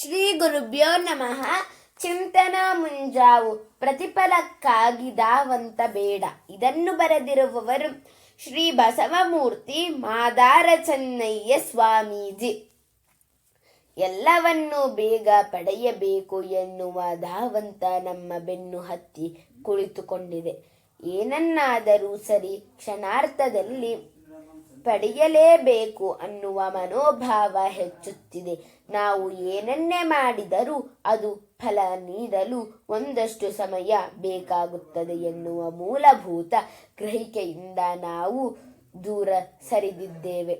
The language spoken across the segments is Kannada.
ಶ್ರೀ ಗುರುಭ್ಯೋ ನಮಃ. ಚಿಂತನ ಮುಂಜಾವು. ಪ್ರತಿಫಲಕ್ಕಾಗಿ ದಾವಂತ ಬೇಡ. ಇದನ್ನು ಬರೆದಿರುವವರು ಶ್ರೀ ಬಸವಮೂರ್ತಿ ಮಾದಾರ ಚೆನ್ನಯ್ಯ ಸ್ವಾಮೀಜಿ. ಎಲ್ಲವನ್ನೂ ಬೇಗ ಪಡೆಯಬೇಕು ಎನ್ನುವ ಧಾವಂತ ನಮ್ಮ ಬೆನ್ನು ಹತ್ತಿ ಕುಳಿತುಕೊಂಡಿದೆ. ಏನನ್ನಾದರೂ ಸರಿ ಕ್ಷಣಾರ್ಥದಲ್ಲಿ ಪಡೆಯಲೇಬೇಕು ಅನ್ನುವ ಮನೋಭಾವ ಹೆಚ್ಚುತ್ತಿದೆ. ನಾವು ಏನನ್ನೇ ಮಾಡಿದರೂ ಅದು ಫಲ ನೀಡಲು ಒಂದಷ್ಟು ಸಮಯ ಬೇಕಾಗುತ್ತದೆ ಎನ್ನುವ ಮೂಲಭೂತ ಗ್ರಹಿಕೆಯಿಂದ ನಾವು ದೂರ ಸರಿದಿದ್ದೇವೆ.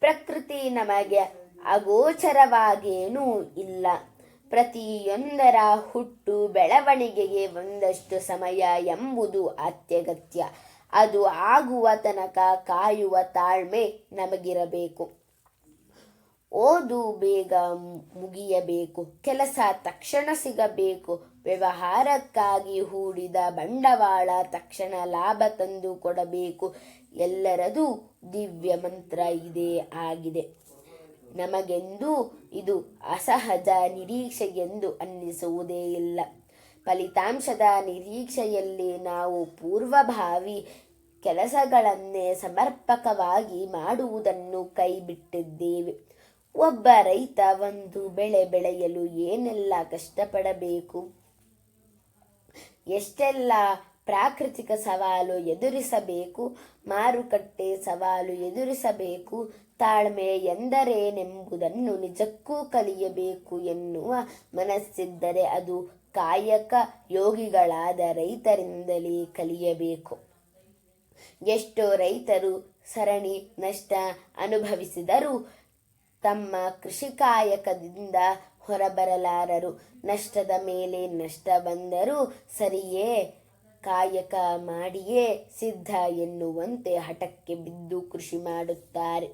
ಪ್ರಕೃತಿ ನಮಗೆ ಅಗೋಚರವಾಗೇನೂ ಇಲ್ಲ. ಪ್ರತಿಯೊಂದರ ಹುಟ್ಟು ಬೆಳವಣಿಗೆಗೆ ಒಂದಷ್ಟು ಸಮಯ ಎಂಬುದು ಅತ್ಯಗತ್ಯ. ಅದು ಆಗುವ ತನಕ ಕಾಯುವ ತಾಳ್ಮೆ ನಮಗಿರಬೇಕು. ಓದು ಬೇಗ ಮುಗಿಯಬೇಕು. ಕೆಲಸ ತಕ್ಷಣ ಸಿಗಬೇಕು. ವ್ಯವಹಾರಕ್ಕಾಗಿ ಹೂಡಿದ ಬಂಡವಾಳ ತಕ್ಷಣ ಲಾಭ ತಂದು ಕೊಡಬೇಕು. ಎಲ್ಲರದು ದಿವ್ಯ ಮಂತ್ರ ಇದೇ ಆಗಿದೆ. ನಮಗೆಂದೂ ಇದು ಅಸಹಜ ನಿರೀಕ್ಷೆಯೆಂದು ಅನ್ನಿಸುವುದೇ ಇಲ್ಲ. ಫಲಿತಾಂಶದ ನಿರೀಕ್ಷೆಯಲ್ಲಿ ನಾವು ಪೂರ್ವಭಾವಿ ಕೆಲಸಗಳನ್ನೇ ಸಮರ್ಪಕವಾಗಿ ಮಾಡುವುದನ್ನು ಕೈಬಿಟ್ಟಿದ್ದೇವೆ. ಒಬ್ಬ ರೈತ ಒಂದು ಬೆಳೆ ಬೆಳೆಯಲು ಏನೆಲ್ಲ ಕಷ್ಟಪಡಬೇಕು? ಎಷ್ಟೆಲ್ಲ ಪ್ರಾಕೃತಿಕ ಸವಾಲು ಎದುರಿಸಬೇಕು? ಮಾರುಕಟ್ಟೆ ಸವಾಲು ಎದುರಿಸಬೇಕು? ತಾಳ್ಮೆ ಎಂದರೇನೆಂಬುದನ್ನು ನಿಜಕ್ಕೂ ಕಲಿಯಬೇಕು ಎನ್ನುವ ಮನಸ್ಸಿದ್ದರೆ ಅದು ಕಾಯಕ ಯೋಗಿಗಳಾದ ರೈತರಿಂದಲೇ ಕಲಿಯಬೇಕು. ಎಷ್ಟೋ ರೈತರು ಸರಣಿ ನಷ್ಟ ಅನುಭವಿಸಿದರೂ ತಮ್ಮ ಕೃಷಿ ಕಾಯಕದಿಂದ ಹೊರಬರಲಾರರು. ನಷ್ಟದ ಮೇಲೆ ನಷ್ಟ ಬಂದರೂ ಸರಿಯೇ, ಕಾಯಕ ಮಾಡಿಯೇ ಸಿದ್ಧ ಎನ್ನುವಂತೆ ಹಠಕ್ಕೆ ಬಿದ್ದು ಕೃಷಿ ಮಾಡುತ್ತಾರೆ.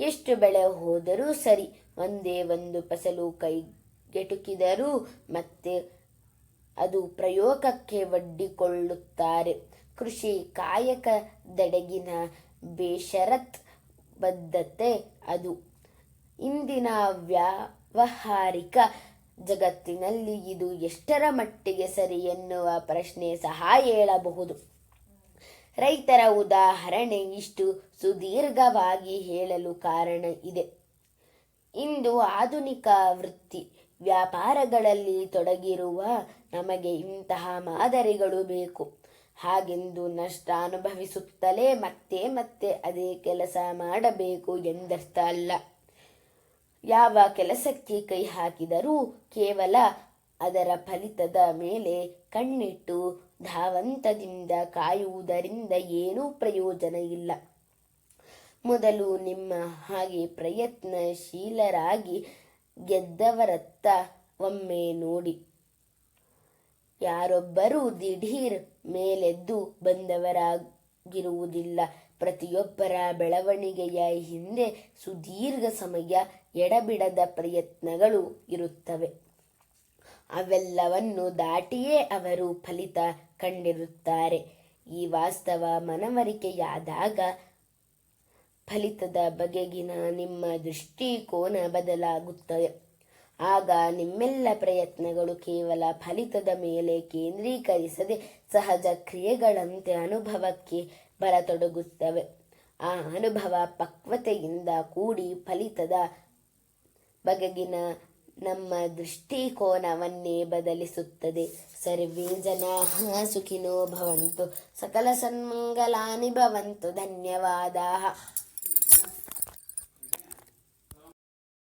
ಎಷ್ಟು ಬೆಳೆ ಹೋದರೂ ಸರಿ, ಒಂದೇ ಒಂದು ಫಸಲು ಕೈಗೆಟುಕಿದರೂ ಮತ್ತೆ ಅದು ಪ್ರಯೋಗಕ್ಕೆ ಒಡ್ಡಿಕೊಳ್ಳುತ್ತಾರೆ. ಕೃಷಿ ಕಾಯಕದೆಡೆಗಿನ ಬೇಷರತ್ ಬದ್ಧತೆ ಅದು. ಇಂದಿನ ವ್ಯಾವಹಾರಿಕ ಜಗತ್ತಿನಲ್ಲಿ ಇದು ಎಷ್ಟರ ಮಟ್ಟಿಗೆ ಸರಿ ಎನ್ನುವ ಪ್ರಶ್ನೆ ಸಹ ಹೇಳಬಹುದು. ರೈತರ ಉದಾಹರಣೆ ಇಷ್ಟು ಸುದೀರ್ಘವಾಗಿ ಹೇಳಲು ಕಾರಣ ಇದೆ. ಇಂದು ಆಧುನಿಕ ವೃತ್ತಿ ವ್ಯಾಪಾರಗಳಲ್ಲಿ ತೊಡಗಿರುವ ನಮಗೆ ಇಂತಹ ಮಾದರಿಗಳು ಬೇಕು. ಹಾಗೆಂದು ನಷ್ಟ ಅನುಭವಿಸುತ್ತಲೇ ಮತ್ತೆ ಮತ್ತೆ ಅದೇ ಕೆಲಸ ಮಾಡಬೇಕು ಎಂದರ್ಥ ಅಲ್ಲ. ಯಾವ ಕೆಲಸಕ್ಕೆ ಕೈ ಹಾಕಿದರೂ ಕೇವಲ ಅದರ ಫಲಿತದ ಮೇಲೆ ಕಣ್ಣಿಟ್ಟು ಧಾವಂತದಿಂದ ಕಾಯುವುದರಿಂದ ಏನೂ ಪ್ರಯೋಜನ ಇಲ್ಲ. ಮೊದಲು ನಿಮ್ಮ ಹಾಗೆ ಪ್ರಯತ್ನಶೀಲರಾಗಿ ಗೆದ್ದವರತ್ತ ಒಮ್ಮೆ ನೋಡಿ. ಯಾರೊಬ್ಬರೂ ದಿಢೀರ್ ಮೇಲೆದ್ದು ಬಂದವರಾಗಿರುವುದಿಲ್ಲ. ಪ್ರತಿಯೊಬ್ಬರ ಬೆಳವಣಿಗೆಯ ಹಿಂದೆ ಸುದೀರ್ಘ ಸಮಯ ಎಡಬಿಡದ ಪ್ರಯತ್ನಗಳು ಇರುತ್ತವೆ. ಅವೆಲ್ಲವನ್ನು ದಾಟಿಯೇ ಅವರು ಫಲಿತ ಕಂಡಿರುತ್ತಾರೆ. ಈ ವಾಸ್ತವ ಮನವರಿಕೆಯಾದಾಗ ಫಲಿತದ ಬಗೆಗಿನ ನಿಮ್ಮ ದೃಷ್ಟಿಕೋನ ಬದಲಾಗುತ್ತದೆ. ಆಗ ನಿಮ್ಮೆಲ್ಲ ಪ್ರಯತ್ನಗಳು ಕೇವಲ ಫಲಿತದ ಮೇಲೆ ಕೇಂದ್ರೀಕರಿಸದೆ ಸಹಜ ಕ್ರಿಯೆಗಳಂತೆ ಅನುಭವಕ್ಕೆ ಬರತೊಡಗುತ್ತವೆ. ಆ ಅನುಭವ ಪಕ್ವತೆಯಿಂದ ಕೂಡಿ ಫಲಿತದ ಬಗೆಗಿನ ನಮ್ಮ ದೃಷ್ಟಿಕೋನವನ್ನೇ ಬದಲಿಸುತ್ತದೆ. ಸರ್ವೇ ಜನಾ ಸುಖಿನೋ ಭವಂತು, ಸಕಲ ಸನ್ಮಂಗಲಾನಿ ಭವಂತು ಧನ್ಯವಾದ